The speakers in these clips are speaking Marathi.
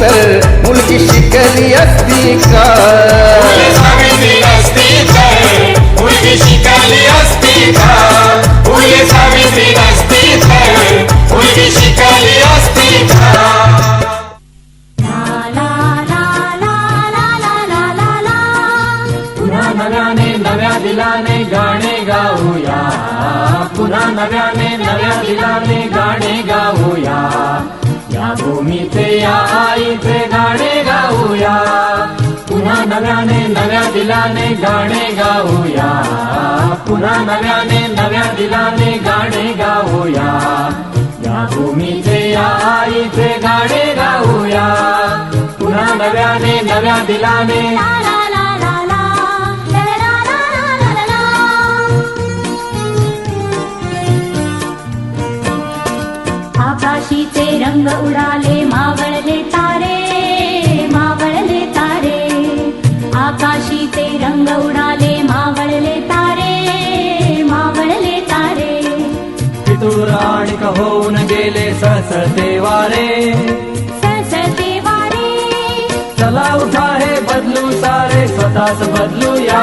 तर मुलगी शिकली असती का? मुलगी शिकली असती का? मुलगी शिकली असती का? पुन्हा नव्याने नव्या दिलाने गाणे गाऊया. पुन्हा नव्याने नव्या दिलाने गाणे गाऊया. पुन्हा भूमीचे या आईचे गाणे गाऊया. पुन्हा नव्याने नव्या दिलाने गाणे गाऊया. पुन्हा नव्याने नव्या दिलाने गाणे गाऊया. या भूमीचे या आईचे गाणे गाऊया. पुन्हा नव्याने नव्या दिलाने रंग उडाले मावळले तारे मावळले तारे. आकाशीचे रंग उडाले मावळले तारे मावळले तारे. पितूर आणि होऊन गेले सहसते वारे सळसळते वारे चला उठा हे बदलू सारे स्वतःच बदलूया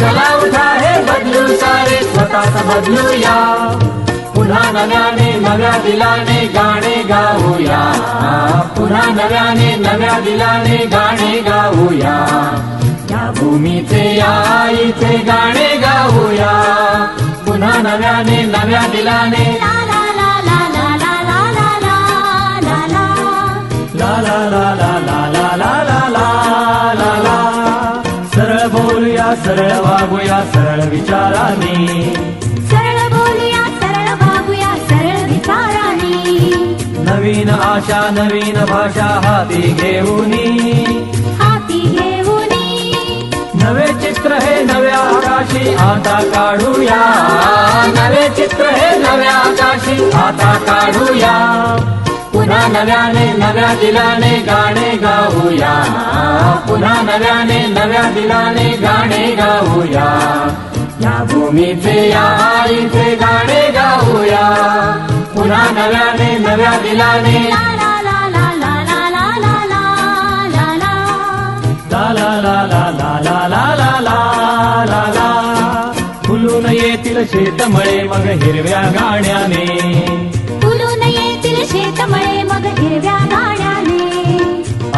चला उठा हे बदलू सारे स्वतःच बदलूया पुन्हा नव्याने नव्या दिलाने गाणे गाऊया पुन्हा नव्याने नव्या दिलाने गाणे गाऊया या भूमीचे आईचे गाणे गाऊया पुन्हा नव्याने नव्या दिलाने सरळ बोलूया सरळ वागूया सरळ विचाराने नवीन आशा नवीन भाषा हाती घेऊनी. हाती घेऊनी. नवे चित्र हे नव्या आकाशी आता काढूया. नवे चित्र हे नव्या आकाशी आता काढूया. पुन्हा नव्याने नव्या दिलाने गाणे गाऊया. पुन्हा नव्याने नव्या दिलाने गाणे गाऊया. या भूमीचे या आईचे गाणे गाऊया. पुन्हा नव्याने नव्या दिलाने फुलून येतील शेतमळे मग हिरव्या गाण्याने फुलून येतील शेतमळे मग हिरव्या गाण्याने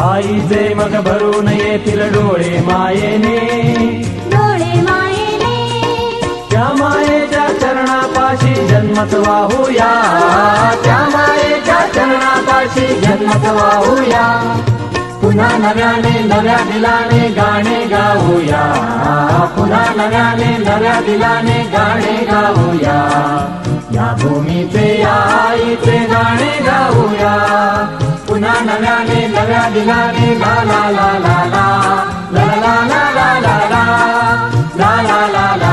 आईचे मग भरून येतील डोळे मायेने जन्मत वाहूया त्या मायेच्या चरणापाशी जन्मत वाहूया पुन्हा नव्याने नव्या दिलाने गाणे गाऊया. पुन्हा नव्याने नव्या दिलाने गाणे गाऊया. या भूमीचे या आईचे गाणे गाऊया. पुन्हा नव्याने नव्या दिलाने ला ला ला ला ला ला. ला ला ला ला ला ला. ला ला ला ला.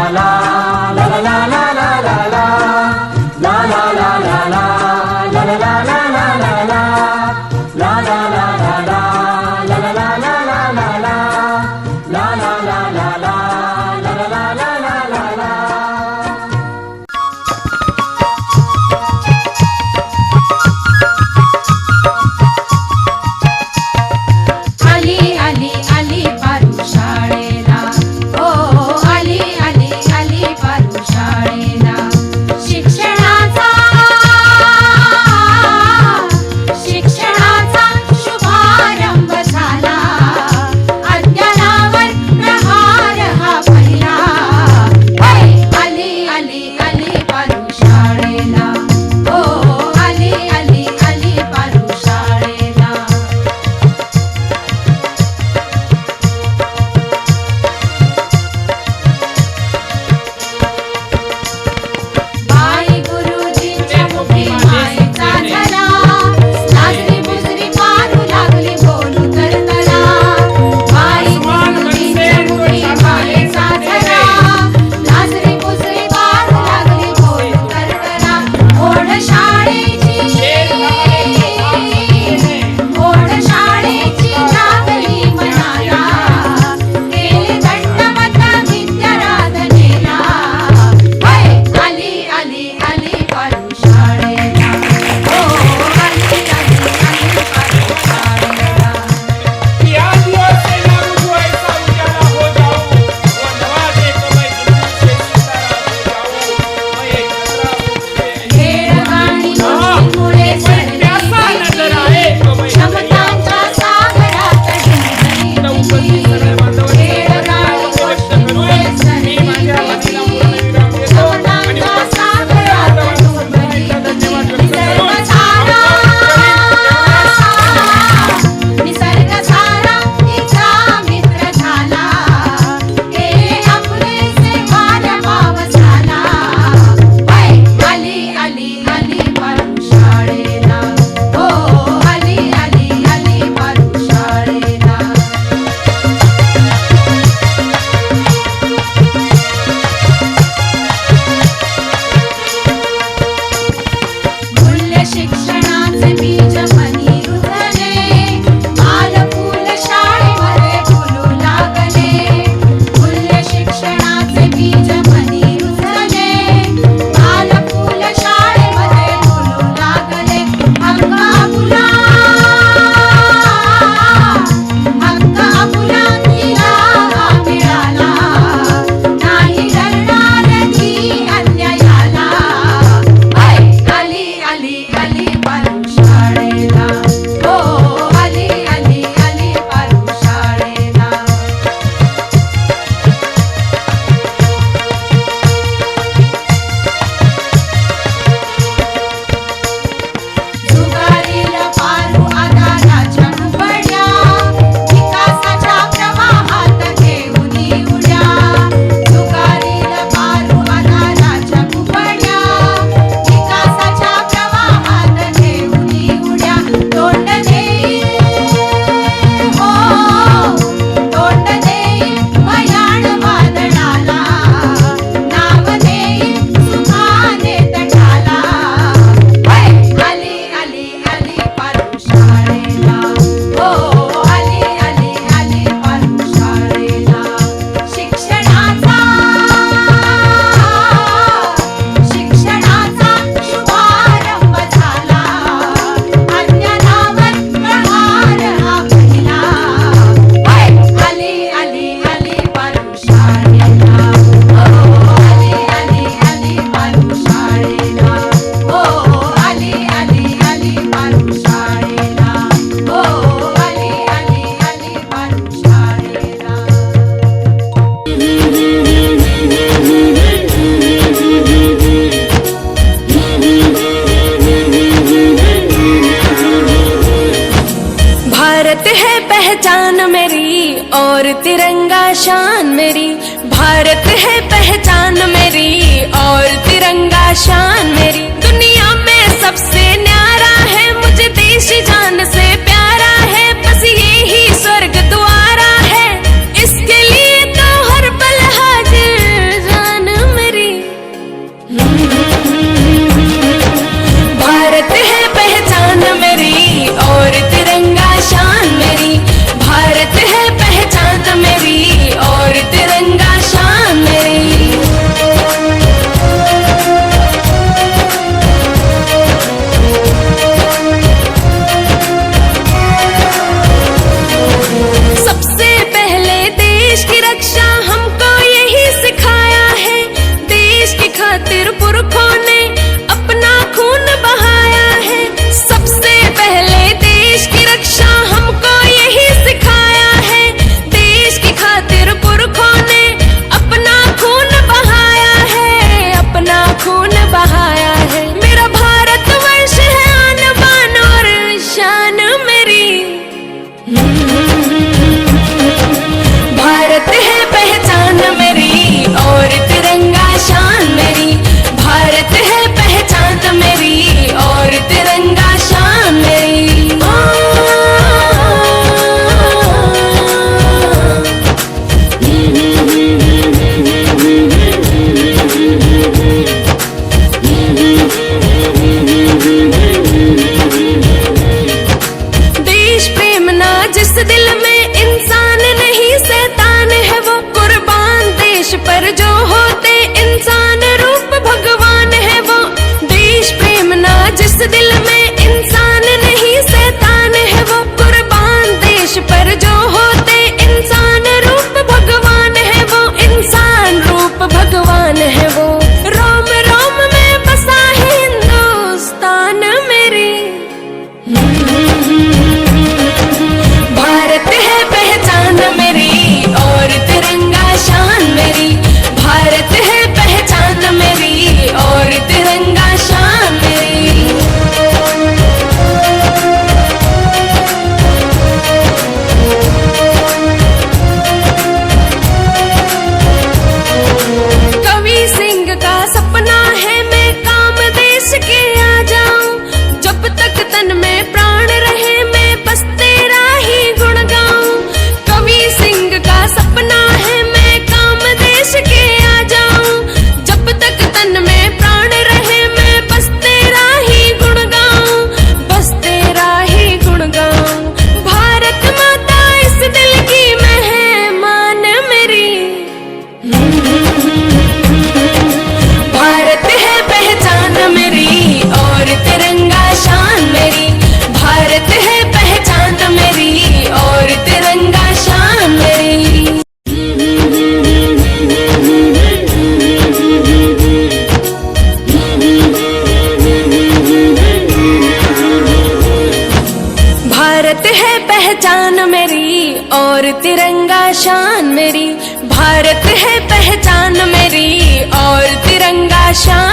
पहचान मेरी और तिरंगा शान मेरी। भारत है पहचान मेरी और तिरंगा शान मेरी। दुनिया में सबसे न्यारा है मुझे देश जान से। भारत है पहचान मेरी और तिरंगा शान